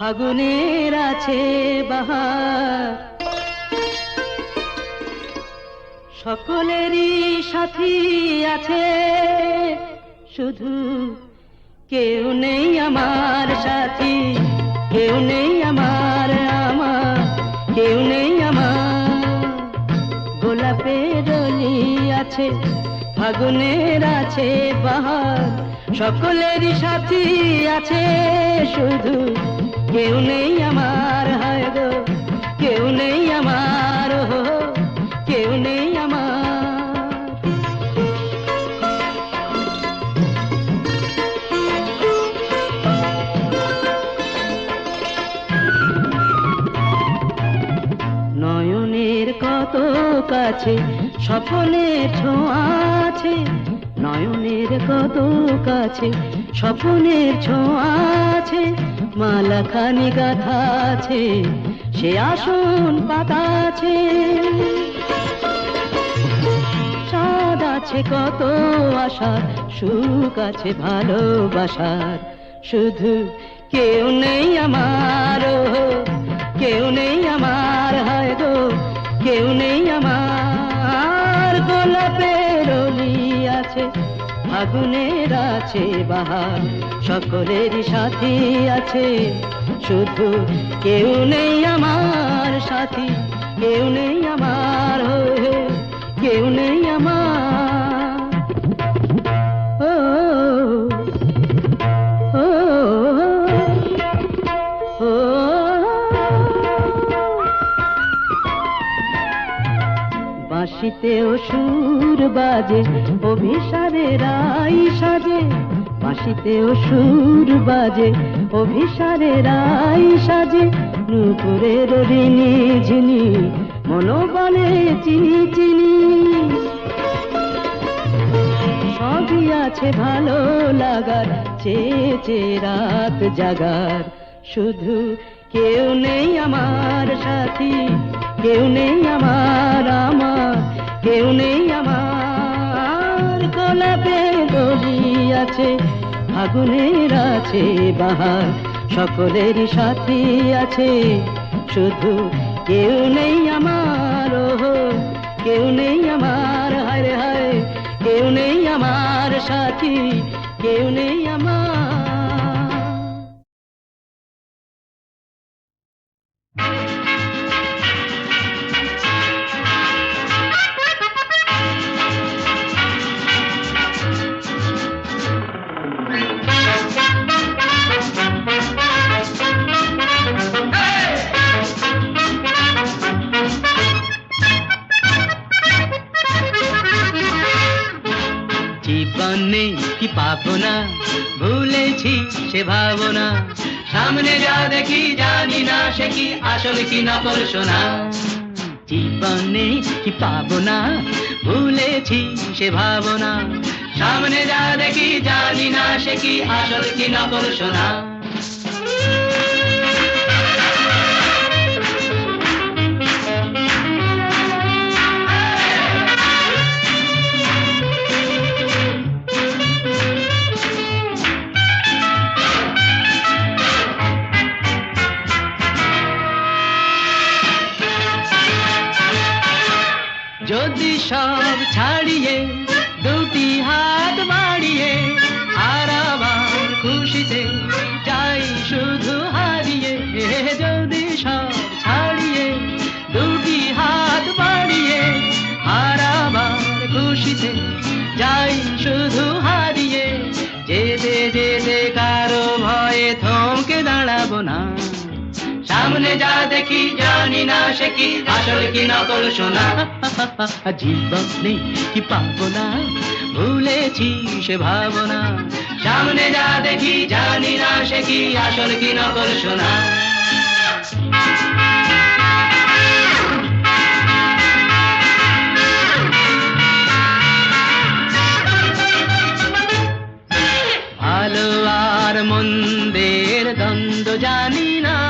ফাগুনের আছে বাহার। সকলেরই সাথী আছে, শুধু কেউ নেই আমার সাথী, কেউ নেই আমার আমার কেউ নেই আমার। গোলাপের আছে, ফাগুনের আছে বাহার। সকলেরই সাথী আছে, শুধু কেউ নেই আমার, হায় গো। কেউ নেই আমার হো কেউ নেই আমার। নয়নের কত কাছে, স্বপনের ছোঁয়া আছে। নয়নের কত কাছে, স্বপনের ছোঁয়া আছে। গাথা আছে সে আসন পাতা আছে আছে কত আশার, সুখ আছে ভালোবাসার। শুধু কেউ নেই আমার কেউ নেই আমার, হয় গো, কেউ নেই আমার। গোলাপের আছে আগুনের আছে বাহার। সকলের সাথী আছে। শুধু কেউ নেই আমার সাথী। কেউ নেই আমার হয়ে, কেউ নেই আমার বাঁশিতেও সুর বাজে অভিসারে রাই সাজে। বাঁশিতেও সুর বাজে অভিসারে রাই সাজে। নুপুরের ঋণী ঝিনি, মনোবলে চিনি চিনি। সবই আছে ভালো লাগার, চেয়ে চেয়ে রাত জাগার। শুধু কেউ নেই আমার সাথী, কেউ নেই আমার আমার কেউ নেই আমার গোলাপে গলি আছে, আগুনের আছে বাহার সকলেরই সাথী আছে। শুধু কেউ নেই আমার কেউ নেই আমার, হায় হায়, কেউ নেই আমার সাথী, কেউ নেই আমার জীবনে কি পাবো না ভুলেছি সে ভাবনা। সামনে যা দেখি জানি না সে কি আসল, কি নকল শোনা জীবনে কি পাবো না ভুলেছি সে ভাবনা। সামনে যা দেখি জানি না সে কি আসল, কি নকল শোনা সব ছাড়িয়ে দুটি হাত জীবনে যা দেখি জানি না সে কি। আসল কি নকল শোনা? জীবন কি ভুলেছি সে ভাবনা। সামনে যা দেখি জানি না সে কি। কি নকল শোনা? ভালো আর মন্দের দ্বন্দ্ব জানি না।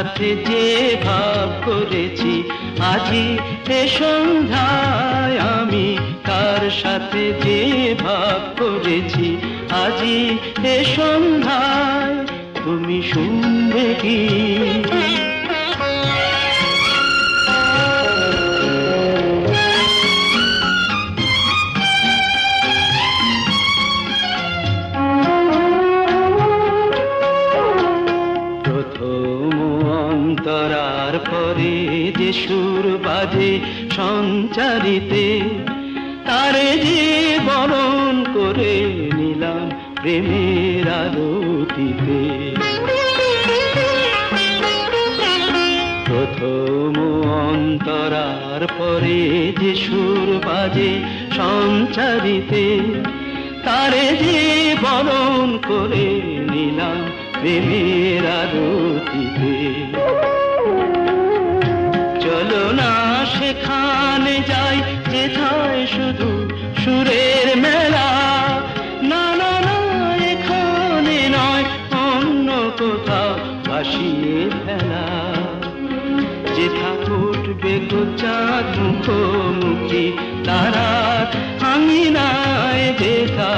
সাথে যে ভাব করেছি, আজি এ সন্ধ্যায় আমি তার সাথে যে ভাব করেছি, আজি এ সন্ধ্যায় তুমি শুনবে কি? সুর বাজে সঞ্চারিতে। তারে যে বরণ করে নিলাম প্রেমের আলোকিতে প্রথম অন্তরার পরে যে সুর বাজে সঞ্চারিতে, তারে যে বরণ করে নিলাম প্রেমের আরতিতে। যাই শুধু সুরের মেলা। না না না, এখানে নয়, অন্য কোথাও ভাসিয়ে ফেলা। যেথা উঠবে গোচাঁদ মুখোমুখি তারার আঙিনায় যেথা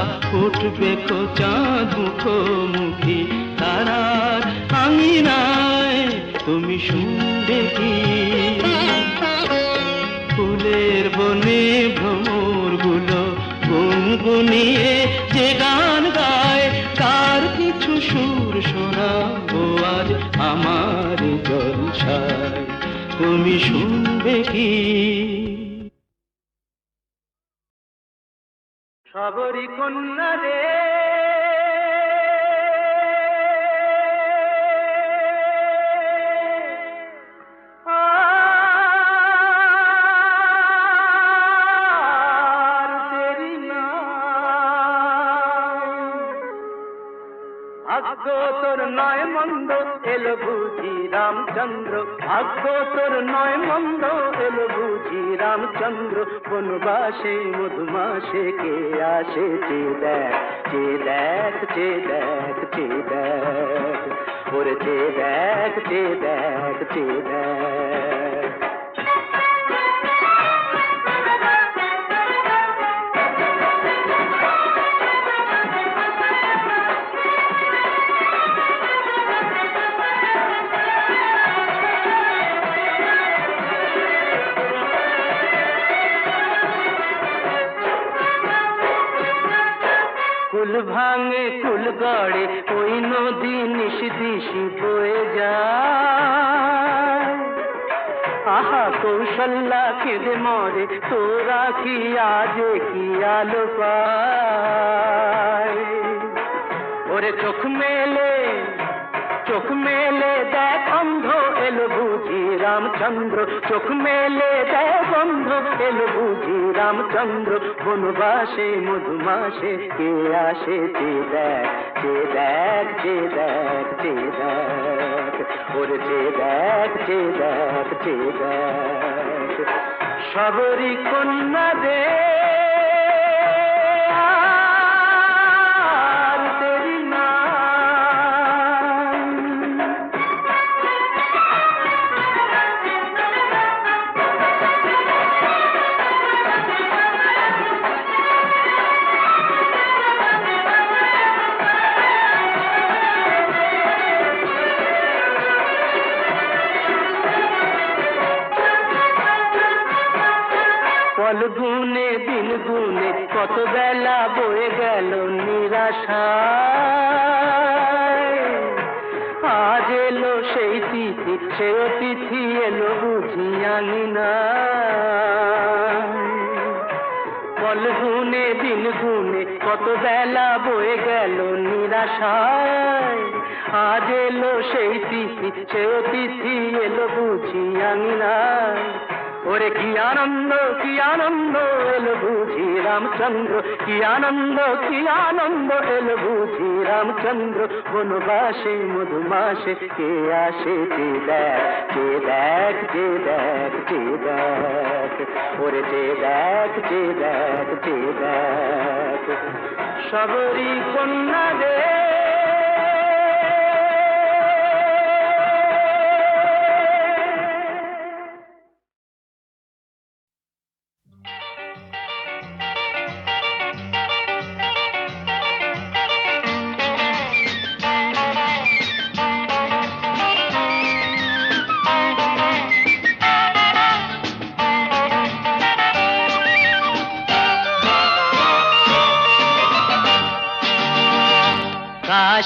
উঠবে গোচাঁদ মুখোমুখি তারার আঙিনায় তুমি শুনবে গুনগুনিয়ে যে গান গায়, তার কিছু সুর শোনাবো আজ আমার জলসায় তুমি শুনবে কি? সবরি কন্যা রে রামচন্দ্র বনবাসে মধুমাসে কে আসে চে দেখ চে দেখ চে দেখ চে দেখ ওরে চে দেখ চে দেখ চে দেখ গড়ে, ওই নদী নিশি দিশি বয়ে যায়। আহা কৌশল্যা খেদে মরে, তোরা কি আজে কি আলো পায়? ওরে চোখ মেলে চোখ মেলে দেখ অন্ধ এলো বুঝি রামচন্দ্র। চোখ মেলে দেখ অন্ধ এলো বুঝি রামচন্দ্র। বনবাসে মধুমাসে কে আসে যে দেখ যে দেখ যে দেখ যে দেখ। ওরে যে দেখ যে দেখ যে দেখ। সবরি কন্যা দে বেলা বয়ে গেল নিরাশায়। আজ এলো সেই তিথি, সে অতিথি এলো বুঝি আনি না। পল গুনে দিন গুনে কত বেলা বয়ে গেল নিরাশায়। আজ এলো সেই তিথি, সে অতিথি এলো বুঝি আনি না। ওরে কি আনন্দ কি আনন্দ এলো বুঝি রামচন্দ্র। কি আনন্দ কি আনন্দ এলো বুঝি রামচন্দ্র। বনবাসে মধুমাসে কে আসে যে দেখ যে দেখ যে দেখ যে দেখ। ওরে যে দেখ যে দেখ যে দেখ। সবরি কন্যা দে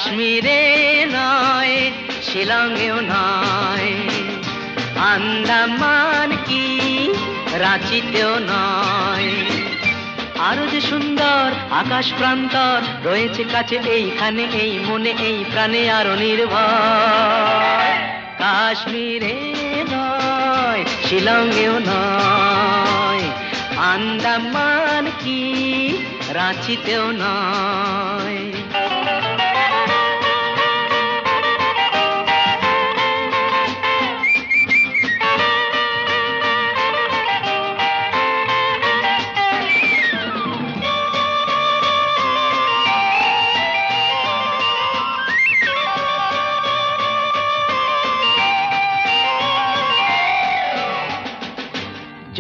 কাশ্মীরে নয়, শিলংয়েও নয়। আন্দামান কি, রাঁচিতেও নয়। আরও যে সুন্দর আকাশ প্রান্তর রয়েছে কাছে এইখানে, এই মনে, এই প্রাণে আরও নির্ভর। কাশ্মীরে নয়, শিলংয়েও নয়। আন্দামান কি, রাঁচিতেও নয়।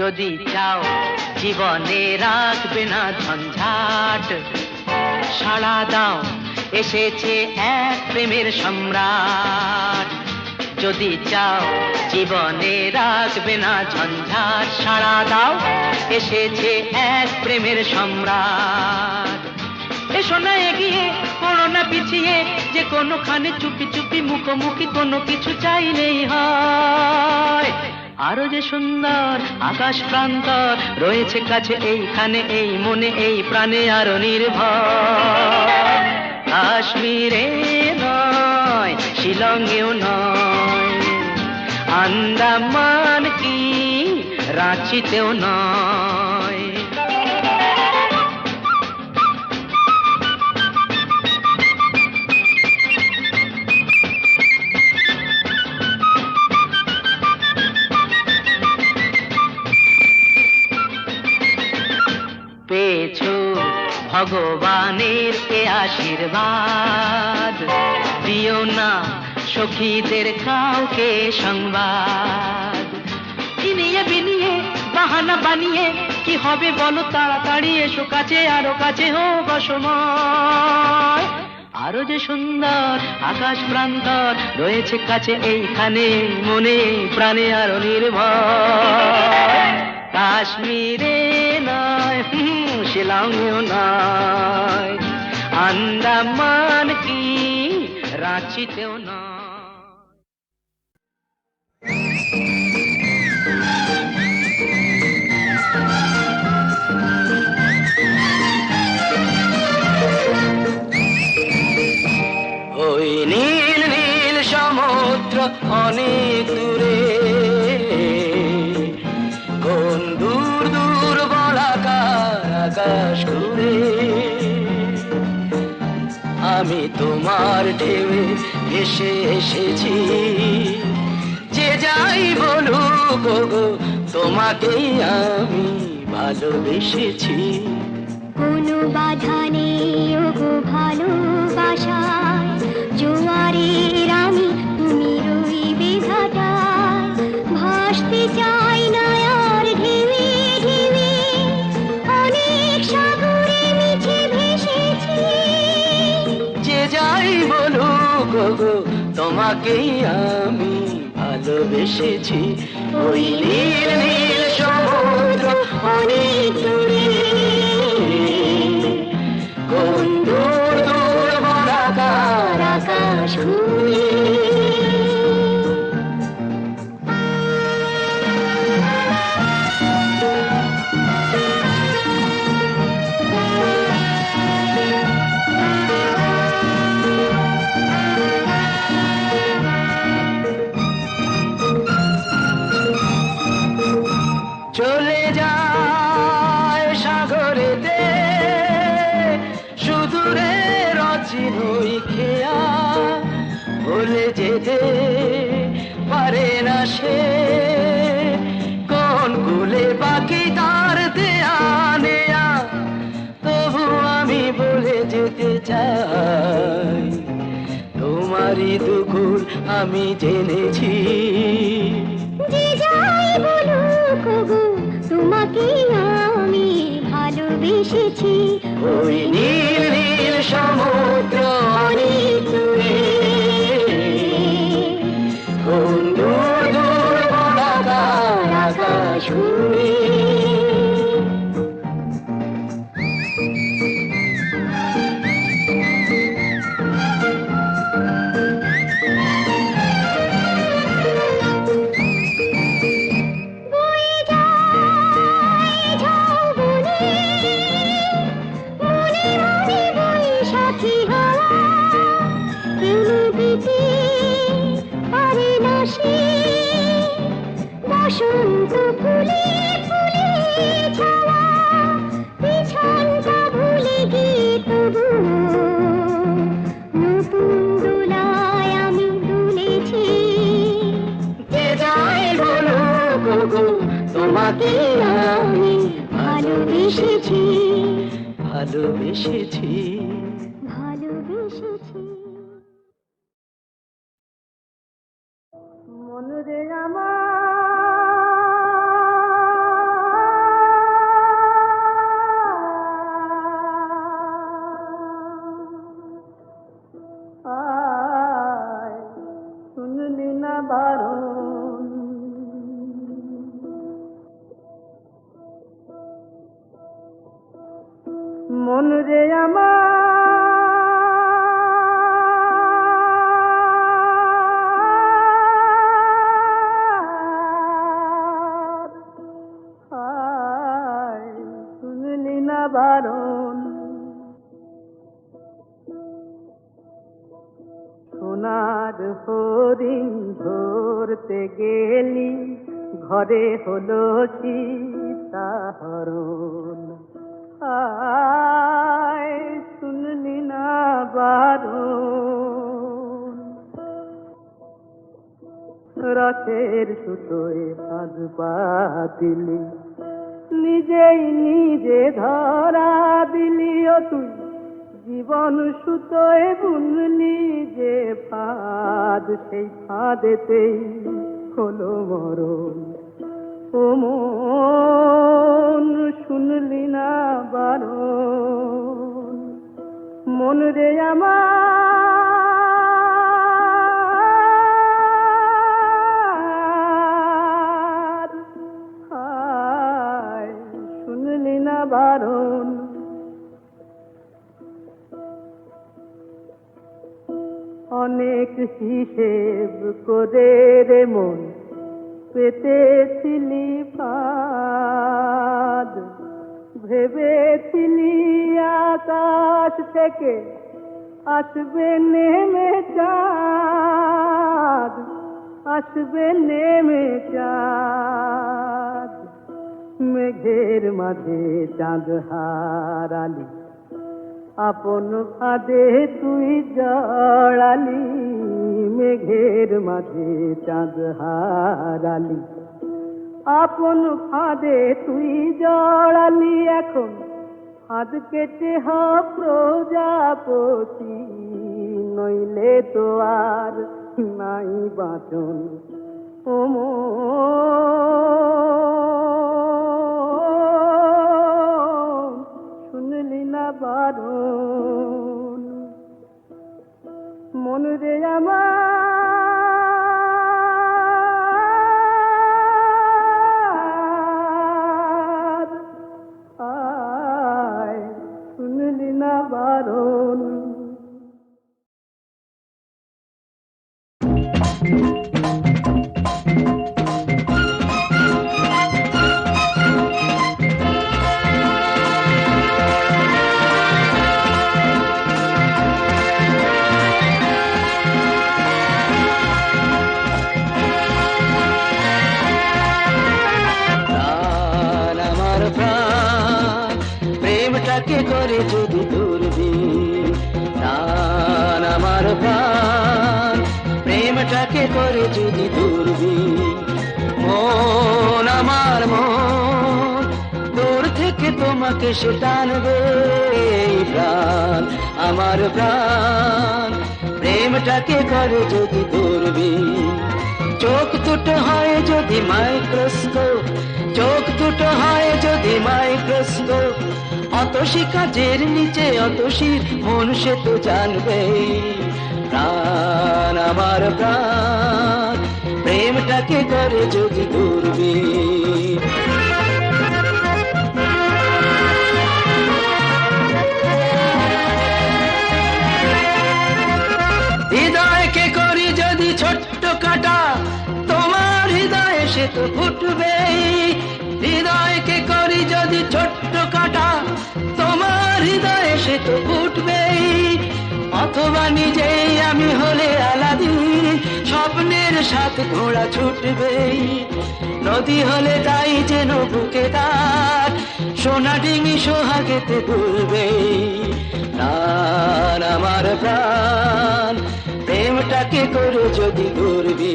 যদি চাও, জীবনে রাখবে না ঝঞ্ঝাট। সাড়া দাও, এসেছে এক প্রেমের সম্রাট। যদি চাও, জীবনে রাখবে না ঝঞ্ঝাট, সাড়া দাও, এসেছে এক প্রেমের সম্রাট। এসো না এগিয়ে, পড়ো না পিছিয়ে, যে কোনোখানে চুপি চুপি মুখোমুখি কোনো কিছু চাইলেই হয়। আরও যে সুন্দর আকাশ প্রান্তর রয়েছে কাছে এইখানে, এই মনে, এই প্রাণে আরও নির্ভর। কাশ্মীরে নয়, শিলংয়েও নয়, আন্দামান কি, রাঁচিতেও নয়। ভগবানের এ আশীর্বাদ। দিও না সখীদের কাউকে সংবাদ। কিনিয়ে বিনিয়ে, বাহানা বানিয়ে, কি হবে বলো তাড়াতাড়ি, এসো কাছে, আরও কাছে হোক অসময় আরও যে সুন্দর আকাশ প্রান্তর রয়েছে কাছে, এইখানে মনে, প্রাণে আরও নির্ভর। কাশ্মীরে নয় শিলংয়েও নয়। আন্দামান কি রাঁচিতেও না ওই নীল নীল সমুদ্র অনেক আমি তোমার ঢেউ এসে এসেছি। যে যাই বলুক গো তোমাকেই আমি ভালোবেসেছি। তোমাকেই আমি ভালোবেসেছি। ওই নীল নীল সমুদ্র অনেক দূরে। কোন দূর দূর আকাশ যেতে পারে না সে কোন কুলে পাখি তার দেয়া তবু আমি বলে যেতে চাই। তোমারই দুকুল আমি জেনেছি। যে যাই বলুক তোমাকে আমি ভালোবেসেছি। ওই নীল নীল সমুদ্র অনেক রথের সুতোয় সাজ দিলি নিজেই নিজে ধরা দিলি ও তুই। জীবন সুতোয় বুনলি যে ফাঁদ, সেই ফাঁদেতেই হলো মরণ। ও মন, শুনলি না বারণ। মন রে আমার বারণ। অনেক হিসেব করে রে মন পেতেছিলি ফাঁদ। ভেবেছিলি আকাশ থেকে আসবে নেমে চাঁদ। আসবে নেমে চাঁদ। মেঘের মাঝে চাঁদ হারালি। আপন ফাঁদে তুই জড়ালি, মেঘের মাঝে চাঁদ হারালি। আপন ফাঁদে তুই জড়ালি, এখন ফাঁদ কেটে হ প্রজাপতি, নইলে তো আর নাই বাঁচন। ও শুনলি না বারণ। মন রে আমার আমার প্রাণ। প্রেমটাকে করে যদি দূরবীন, চোখ দুটো হয় যদি মাইক্রোস্কোপ চোখ দুটো হয় যদি মাইক্রোস্কোপ অতসী কাজের নিচে অতসীর মন সে তো জানবে। প্রাণ আমার প্রাণ। প্রেমটাকে করে যদি দূরবীন তো ফুটবেই হৃদয়কে করি যদি ছোট্ট কাটা, তোমার হৃদয়ে সে তো ফুটবেই। অথবা নিজেই আমি হলে আলাদিন স্বপ্নের সাথে ঘোড়া ছুটবেই। নদী হলে তাই যেন বুকে তার, সোনা ডিঙি সোহাগেতে দুলবেই। প্রাণ আমার প্রাণ, প্রেমটাকে করে যদি করবি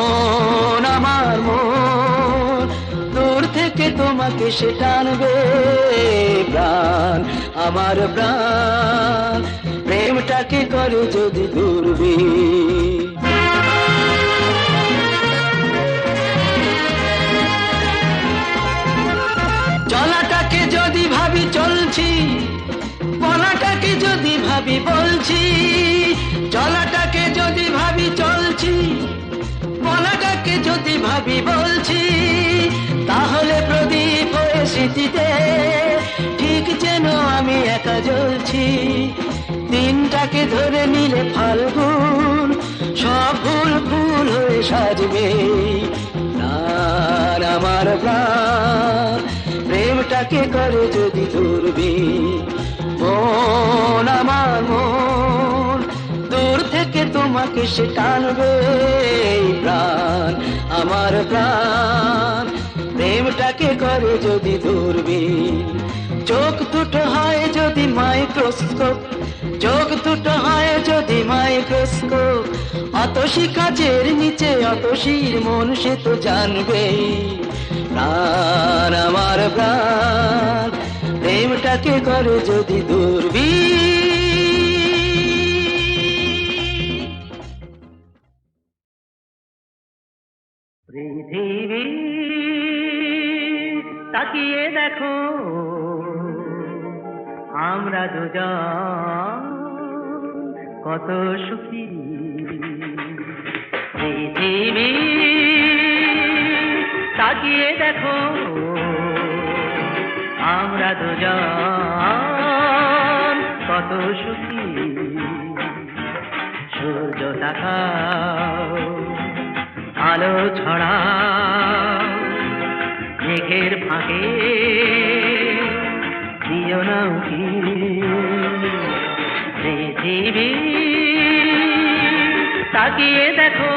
মন আমার মন। দূর থেকে তোমাকে সে টানবে প্রাণ, আমার প্রাণ। প্রেমটাকে করে যদি দূরবি চলাটাকে যদি ভাবি চলছি, বলাটাকে যদি ভাবি বলছি, চলাটাকে যদি ভাবি চলছি যদি ভাবি বলছি, তাহলে প্রদীপ হয়ে স্মৃতিতে ঠিক যেন আমি একা জ্বলছি। দিনটাকে ধরে নিলে ফাল্গুন, সব ফুল ফুল হয়ে সাজবে। প্রাণ আমার প্রাণ, প্রেমটাকে করে যদি ধরবি। মন আমার মন, দূর থেকে তোমাকে সে টানবে। প্রাণ আমার প্রাণ। প্রেমটাকে করে যদি ধরবি চোখ দুটো হয় যদি মাইক্রোস্কোপ, চোখ দুটো হয় যদি মাইক্রোস্কোপ। অতসী কাচের নিচে অতসীর মন সে তো জানবে প্রাণ আমার প্রাণ, প্রেমটাকে করে যদি দূরবী পৃথিবী তাকিয়ে দেখো, আমরা দুজন কত সুখী। পৃথিবী তাকিয়ে দেখো, আমরা দুজন কত সুখী। সূর্য তাকাও আলো ছড়া মেঘের ফাঁকে দিও না উকি। পৃথিবী তাকিয়ে দেখো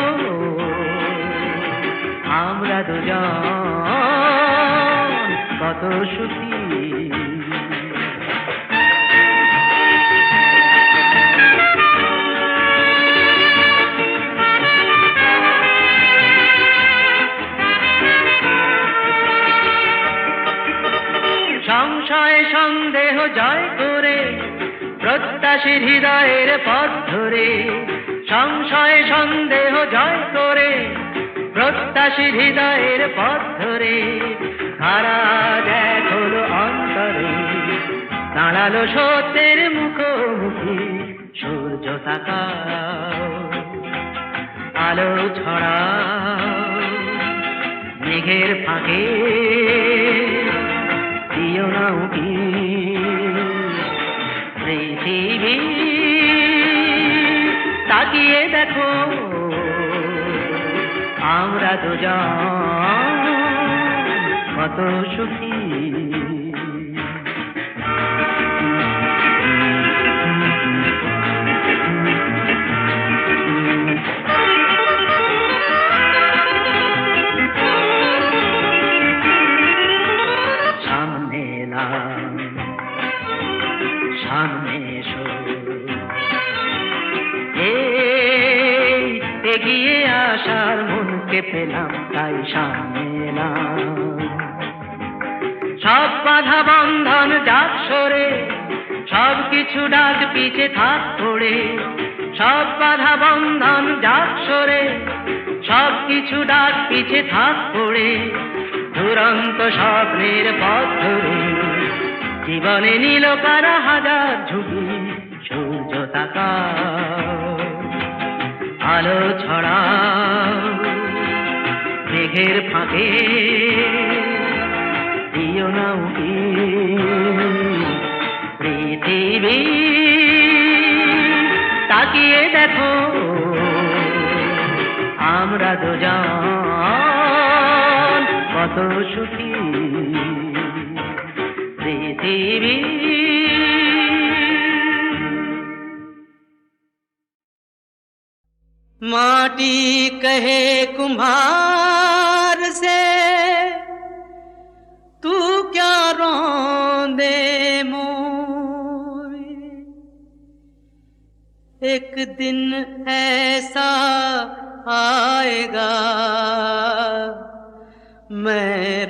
আমরা দুজন কত সুখী। জয় করে, প্রত্যাশীর হৃদয়ের পথ ধরে, সংশয়, সন্দেহ জয় করে, প্রত্যাশীর হৃদয়ের পথ ধরে। খারা দেখ অন্তরে, দাঁড়াল সত্যের মুখোমুখি, সূর্য তাকাও, আলো ছড়া মেঘের ফাঁকে, দিও না উকি পৃথিবী। তাকিয়ে দেখো আমরা দুজন কত সুখী। পিছে থাক পড়ে সব বাধা বন্ধন যাক সরে, সব কিছু ডাক পিছে থাক পড়ে, দুরন্ত স্বপ্নের পথ ধরে। জীবনে নীল কারা হাজার ঝুঁকি, সূর্য তাকা আলো ছড়া মেঘের ফাঁকে, দিও না উকি পৃথিবী। তাকিয়ে দেখো আমরা দুজন কত সুখী। পৃথিবী। মাটি কহে কুমার एक दिन ऐसा आएगा। मैं